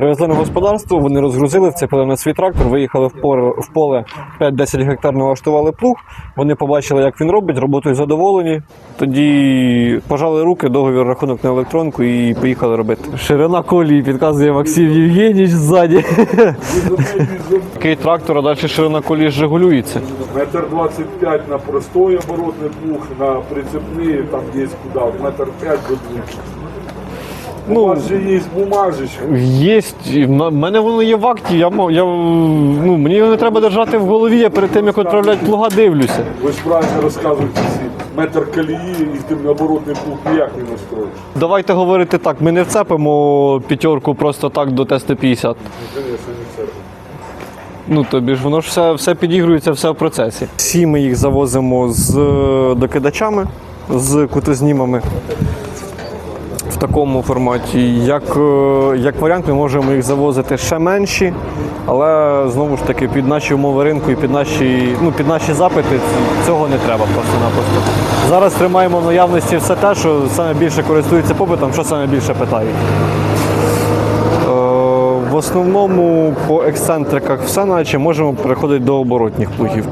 Привезли на господарство, вони розгрузили, вцепили на свій трактор, виїхали в поле, в поле 5-10 гектар, налаштували плуг. Вони побачили, як він робить, роботою задоволені. Тоді пожали руки, договір рахунок на електронку і поїхали робити. Ширина колії підказує Максим Євгенійович ззаді. Такий трактор, а далі ширина колії ж регулюється. Метр 25 на простой оборотный плуг, на прицепные, там есть куда, вот метр 5 до 2. Ну, У вас же есть бумажечка. Є, в мене воно є в акті. Я, я, ну, мені його не треба держати в голові, я перед тим, як відправляти плуга, дивлюся. Ви ж правильно розказуєте всі. Метр колії і тим оборотний плуг ніяк не настроїш. Давайте говорити так, ми не вцепимо п'ятерку просто так до Т-150. Звісно, не це. Ну, тобі ж воно ж все, все підігрується, все в процесі. Всі ми їх завозимо з е, докидачами, з кутознімами такому форматі. Як, е, як варіант, ми можемо їх завозити ще менші, але знову ж таки під наші умови ринку і під наші, ну, під наші запити цього не треба просто-напросто. Зараз тримаємо в наявності все те, що саме більше користується попитом, що саме більше питають. Е, В основному по ексцентриках все наче можемо переходити до оборотніх плугів.